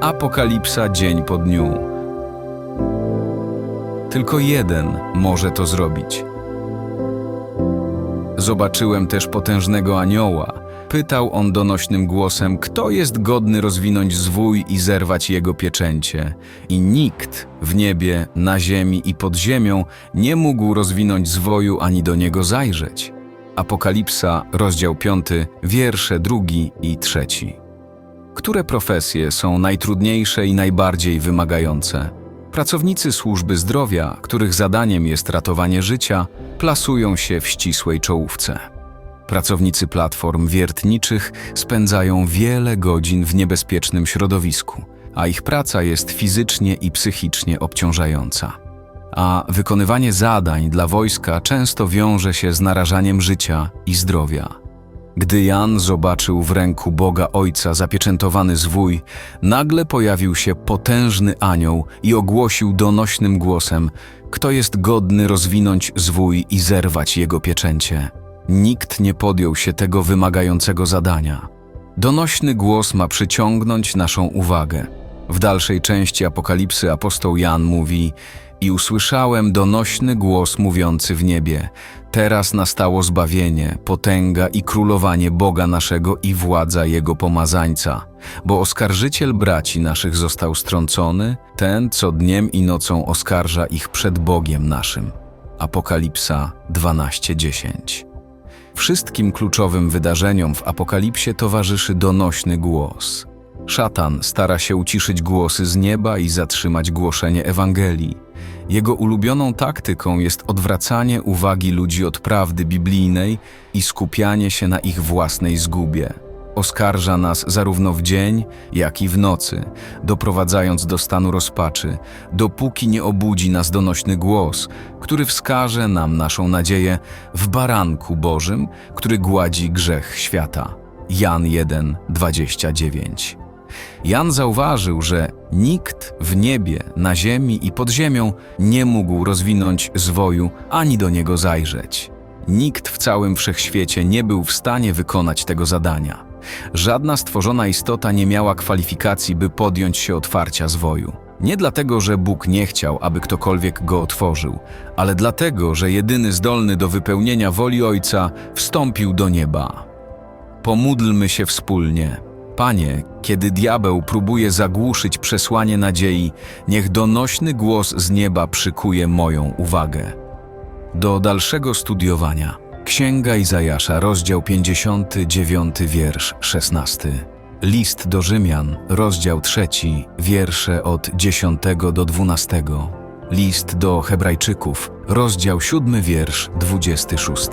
Apokalipsa dzień po dniu. Tylko jeden może to zrobić. Zobaczyłem też potężnego anioła. Pytał on donośnym głosem, kto jest godny rozwinąć zwój i zerwać jego pieczęcie. I nikt w niebie, na ziemi i pod ziemią nie mógł rozwinąć zwoju ani do niego zajrzeć. Apokalipsa, rozdział 5, wiersze drugi i trzeci. Które profesje są najtrudniejsze i najbardziej wymagające? Pracownicy służby zdrowia, których zadaniem jest ratowanie życia, plasują się w ścisłej czołówce. Pracownicy platform wiertniczych spędzają wiele godzin w niebezpiecznym środowisku, a ich praca jest fizycznie i psychicznie obciążająca. A wykonywanie zadań dla wojska często wiąże się z narażaniem życia i zdrowia. Gdy Jan zobaczył w ręku Boga Ojca zapieczętowany zwój, nagle pojawił się potężny anioł i ogłosił donośnym głosem: Kto jest godny rozwinąć zwój i zerwać jego pieczęcie? Nikt nie podjął się tego wymagającego zadania. Donośny głos ma przyciągnąć naszą uwagę. W dalszej części Apokalipsy apostoł Jan mówi: I usłyszałem donośny głos mówiący w niebie: Teraz nastało zbawienie, potęga i królowanie Boga naszego i władza Jego pomazańca, bo oskarżyciel braci naszych został strącony, ten, co dniem i nocą oskarża ich przed Bogiem naszym. Apokalipsa 12:10. Wszystkim kluczowym wydarzeniom w Apokalipsie towarzyszy donośny głos. Szatan stara się uciszyć głosy z nieba i zatrzymać głoszenie Ewangelii. Jego ulubioną taktyką jest odwracanie uwagi ludzi od prawdy biblijnej i skupianie się na ich własnej zgubie. Oskarża nas zarówno w dzień, jak i w nocy, doprowadzając do stanu rozpaczy, dopóki nie obudzi nas donośny głos, który wskaże nam naszą nadzieję w baranku Bożym, który gładzi grzech świata. Jan 1, 29. Jan zauważył, że nikt w niebie, na ziemi i pod ziemią nie mógł rozwinąć zwoju ani do niego zajrzeć. Nikt w całym wszechświecie nie był w stanie wykonać tego zadania. Żadna stworzona istota nie miała kwalifikacji, by podjąć się otwarcia zwoju. Nie dlatego, że Bóg nie chciał, aby ktokolwiek go otworzył, ale dlatego, że jedyny zdolny do wypełnienia woli Ojca wstąpił do nieba. Pomódlmy się wspólnie. Panie, kiedy diabeł próbuje zagłuszyć przesłanie nadziei, niech donośny głos z nieba przykuje moją uwagę. Do dalszego studiowania. Księga Izajasza, rozdział 59, wiersz 16. List do Rzymian, rozdział 3, wiersze od 10 do 12. List do Hebrajczyków, rozdział 7, wiersz 26.